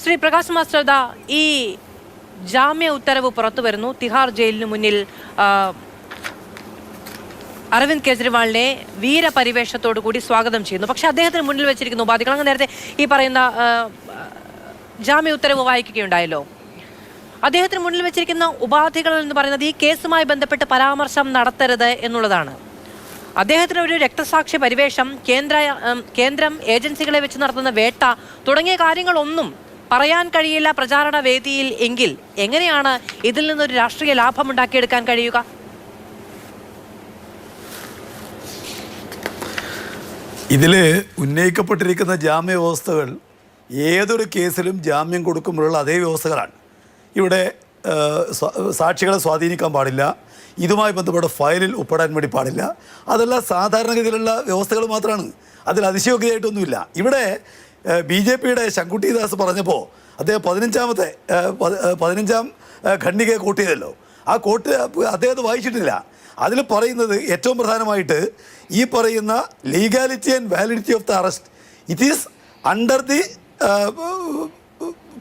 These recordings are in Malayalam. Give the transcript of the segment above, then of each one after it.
ശ്രീ പ്രകാശ് മാസ്റ്റർ ഈ ജാമ്യ ഉത്തരവ് പുറത്തു വരുന്നു. തിഹാർ ജയിലിന് മുന്നിൽ അരവിന്ദ് കെജ്രിവാളിനെ വീരപരിവേഷത്തോടു കൂടി സ്വാഗതം ചെയ്യുന്നു. പക്ഷെ അദ്ദേഹത്തിന് മുന്നിൽ വെച്ചിരിക്കുന്ന ഉപാധികൾ അങ്ങ് നേരത്തെ ഈ പറയുന്ന ജാമ്യ ഉത്തരവ് വായിക്കുകയുണ്ടായല്ലോ. അദ്ദേഹത്തിന് മുന്നിൽ വെച്ചിരിക്കുന്ന ഉപാധികൾ എന്ന് പറയുന്നത് ഈ കേസുമായി ബന്ധപ്പെട്ട് പരാമർശം നടത്തരുത് എന്നുള്ളതാണ്. അദ്ദേഹത്തിന് ഒരു രക്തസാക്ഷി പരിവേഷം കേന്ദ്ര കേന്ദ്രം ഏജൻസികളെ വെച്ച് നടത്തുന്ന വേട്ട തുടങ്ങിയ കാര്യങ്ങളൊന്നും പറയാൻ കഴിയില്ല പ്രചാരണ വേദിയിൽ എങ്കിൽ എങ്ങനെയാണ് ഇതിൽ നിന്നൊരു രാഷ്ട്രീയ ലാഭം ഉണ്ടാക്കിയെടുക്കാൻ കഴിയുക? ഇതിൽ ഉന്നയിക്കപ്പെട്ടിരിക്കുന്ന ജാമ്യ വ്യവസ്ഥകൾ ഏതൊരു കേസിലും ജാമ്യം കൊടുക്കുമ്പോഴുള്ള അതേ വ്യവസ്ഥകളാണ്. ഇവിടെ സാക്ഷികളെ സ്വാധീനിക്കാൻ പാടില്ല. ഇതുമായി ബന്ധപ്പെട്ട ഫയലിൽ ഒപ്പിടാൻ വേണ്ടി പാടില്ല. അതെല്ലാം സാധാരണഗതിയിലുള്ള വ്യവസ്ഥകൾ മാത്രമാണ് അതിൽ അതിശയോഗ്യതയായിട്ടൊന്നുമില്ല. ഇവിടെ ബി ജെ പിയുടെ ശങ്കുട്ടിദാസ് പറഞ്ഞപ്പോൾ അദ്ദേഹം പതിനഞ്ചാമത്തെ പതിനഞ്ചാം ഖണ്ഡിക കൂട്ടിയതല്ലോ. ആ കോട്ട് അദ്ദേഹം വായിച്ചിട്ടില്ല. അതിൽ പറയുന്നത് ഏറ്റവും പ്രധാനമായിട്ട് ഈ പറയുന്ന legality and validity of the arrest it is under the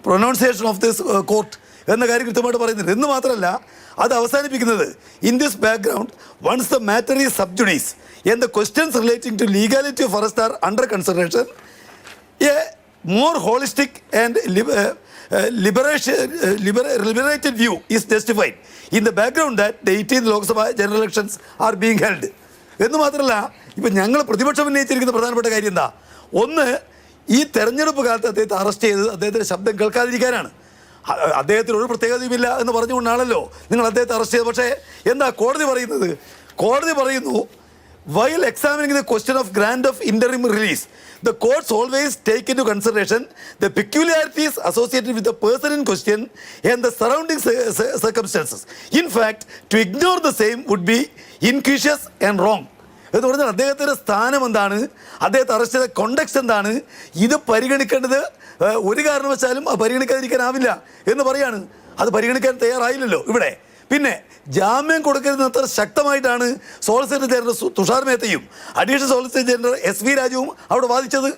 pronunciation of this court എന്ന കാര്യം കൃത്യമായിട്ട് പറയുന്നുണ്ട്. എന്ന് മാത്രമല്ല അത് അവസാനിപ്പിക്കുന്നത് in this background once the matter is sub judice and the questions relating to legality of arrest are under consideration a more holistic and liberation liberated view is uh, in liberated view that the in the general elections are 18th held. എന്ന് മാത്രമല്ല ഇപ്പം ഞങ്ങൾ പ്രതിപക്ഷം ഉന്നയിച്ചിരിക്കുന്ന പ്രധാനപ്പെട്ട കാര്യം എന്താ? ഒന്ന് ഈ തെരഞ്ഞെടുപ്പ് കാലത്ത് അദ്ദേഹത്തെ അറസ്റ്റ് ചെയ്ത് അദ്ദേഹത്തിന്റെ ശബ്ദം കേൾക്കാതിരിക്കാനാണ്. അദ്ദേഹത്തിന് ഒരു പ്രത്യേകതയുമില്ല എന്ന് പറഞ്ഞുകൊണ്ടാണല്ലോ നിങ്ങൾ അദ്ദേഹത്തെ അറസ്റ്റ് ചെയ്തത്. പക്ഷേ എന്താ കോടതി പറയുന്നത്? കോടതി പറയുന്നു While examining the question of grant of interim release, the courts always take into consideration the peculiarities associated with the person in question and the surrounding cir- cir- circumstances. In fact, to ignore the same would be incautious and wrong. എന്ന് പറഞ്ഞാൽ അദ്ദേഹത്തിന്റെ സ്ഥാനം എന്താണ് അദ്ദേഹത്തെ അറസ്റ്റ് ചെയ്ത കോണ്ടക്സ്റ്റ് എന്താണ് ഇത് പരിഗണിക്കേണ്ടത് ഒരു കാരണവശാലും പരിഗണിക്കാതിരിക്കാനാവില്ല എന്ന് പറയാണ് അത് പരിഗണിക്കാൻ തയ്യാറായില്ലല്ലോ ഇവിടെ പിന്നെ ജാമ്യം കൊടുക്കരുത് അത്ര ശക്തമായിട്ടാണ് solicitor general Tushar മേത്തയും additional solicitor general S V രാജുവും അവിടെ വാദിച്ചത്.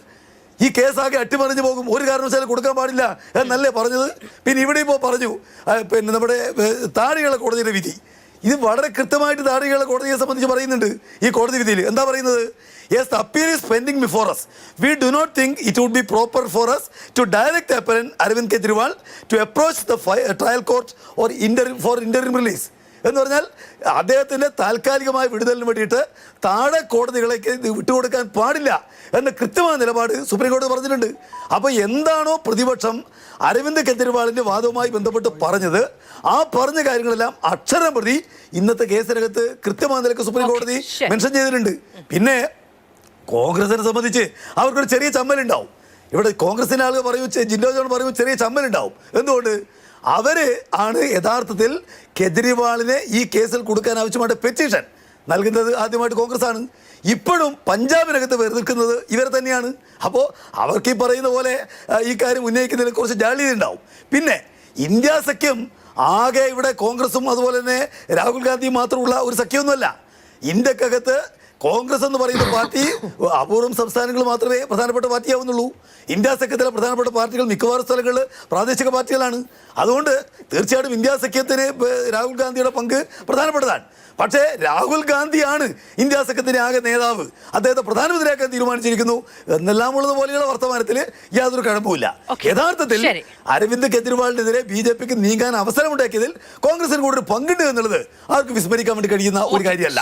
ഈ കേസാകെ അട്ടിമറിഞ്ഞു പോകും. ഒരു കാരണവശാലും കൊടുക്കാൻ പാടില്ല എന്നല്ലേ പറഞ്ഞത്? പിന്നെ ഇവിടെ ഇപ്പോൾ പറഞ്ഞു പിന്നെ നമ്മുടെ താഴെയുള്ള കോടതിയുടെ വിധി. ഇത് വളരെ കൃത്യമായിട്ട് താഴെയുള്ള കോടതിയെ സംബന്ധിച്ച് പറയുന്നുണ്ട് ഈ കോടതി വിധിയിൽ. എന്താ പറയുന്നത്? Yes the appeal is pending before us. We do not think it would be proper for us to direct appellant Arvind Kejriwal to approach the trial court or inter for interim release എന്ന് പറഞ്ഞാൽ അദ്ദേഹത്തിന്റെ താൽക്കാലികമായ വിടുതലിന് വേണ്ടിയിട്ട് താഴെ കോടതികളേക്ക് ഇത് വിട്ടുകൊടുക്കാൻ പാടില്ല എന്ന കൃത്യമായ നിലപാട് സുപ്രീം കോടതി പറഞ്ഞിട്ടുണ്ട്. അപ്പോൾ എന്താണോ പ്രതിപക്ഷം അരവിന്ദ് കെജ്രിവാളിന്റെ വാദവുമായി ബന്ധപ്പെട്ട് പറഞ്ഞത് ആ പറഞ്ഞ കാര്യങ്ങളെല്ലാം അക്ഷരം പ്രതി ഇന്നത്തെ കേസിനകത്ത് കൃത്യമായ നിലയ്ക്ക് സുപ്രീം കോടതി മെൻഷൻ ചെയ്തിട്ടുണ്ട്. പിന്നെ കോൺഗ്രസിനെ സംബന്ധിച്ച് അവർക്കൊരു ചെറിയ ചമ്മലുണ്ടാവും. ഇവിടെ കോൺഗ്രസിന്റെ ആളുകൾ പറയും ജിൻഡോ ജോൺ പറയും ചെറിയ ചമ്മലുണ്ടാവും. എന്തുകൊണ്ട്? അവർ ആണ് യഥാർത്ഥത്തിൽ കെജ്രിവാളിനെ ഈ കേസിൽ കൊടുക്കാൻ ആവശ്യമായിട്ട് പെറ്റീഷൻ നൽകുന്നത് ആദ്യമായിട്ട് കോൺഗ്രസ് ആണ് ഇപ്പോഴും പഞ്ചാബിനകത്ത് നിൽക്കുന്നത് ഇവർ തന്നെയാണ്. അപ്പോൾ അവർക്ക് ഈ പറയുന്ന പോലെ ഈ കാര്യം ഉന്നയിക്കുന്നതിൽ കുറച്ച് ജാള്യത ഉണ്ടാവും. പിന്നെ ഇന്ത്യ സഖ്യം ആകെ ഇവിടെ കോൺഗ്രസും അതുപോലെ തന്നെ രാഹുൽ ഗാന്ധിയും മാത്രമുള്ള ഒരു സഖ്യമൊന്നുമല്ല. ഇന്ത്യക്കകത്ത് കോൺഗ്രസ് എന്ന് പറയുന്ന പാർട്ടി അപൂർവം സംസ്ഥാനങ്ങൾ മാത്രമേ പ്രധാനപ്പെട്ട പാർട്ടിയാവുന്നുള്ളൂ. ഇന്ത്യ സഖ്യത്തിലെ പ്രധാനപ്പെട്ട പാർട്ടികൾ മിക്കവാറും സ്ഥലങ്ങളിൽ പ്രാദേശിക പാർട്ടികളാണ്. അതുകൊണ്ട് തീർച്ചയായിട്ടും ഇന്ത്യ സഖ്യത്തിന് രാഹുൽ ഗാന്ധിയുടെ പങ്ക് പ്രധാനപ്പെട്ടതാണ്. പക്ഷേ രാഹുൽ ഗാന്ധിയാണ് ഇന്ത്യ സഖ്യത്തിന്റെ ആകെ നേതാവ്. അദ്ദേഹത്തെ പ്രധാനമന്ത്രിയാക്കാൻ തീരുമാനിച്ചിരിക്കുന്നു. എന്നെല്ലാം ഉള്ളത് പോലെയുള്ള വർത്തമാനത്തിൽ യാതൊരു കഴമ്പുമില്ല യഥാർത്ഥത്തിൽ അരവിന്ദ് കെജ്രിവാളിനെതിരെ ബി ജെ പിക്ക് നീങ്ങാൻ അവസരമുണ്ടാക്കിയതിൽ കോൺഗ്രസിന് കൂടെ ഒരു പങ്കുണ്ട് എന്നുള്ളത് ആർക്ക് വിസ്മരിക്കാൻ വേണ്ടി കഴിയുന്ന ഒരു കാര്യമല്ല.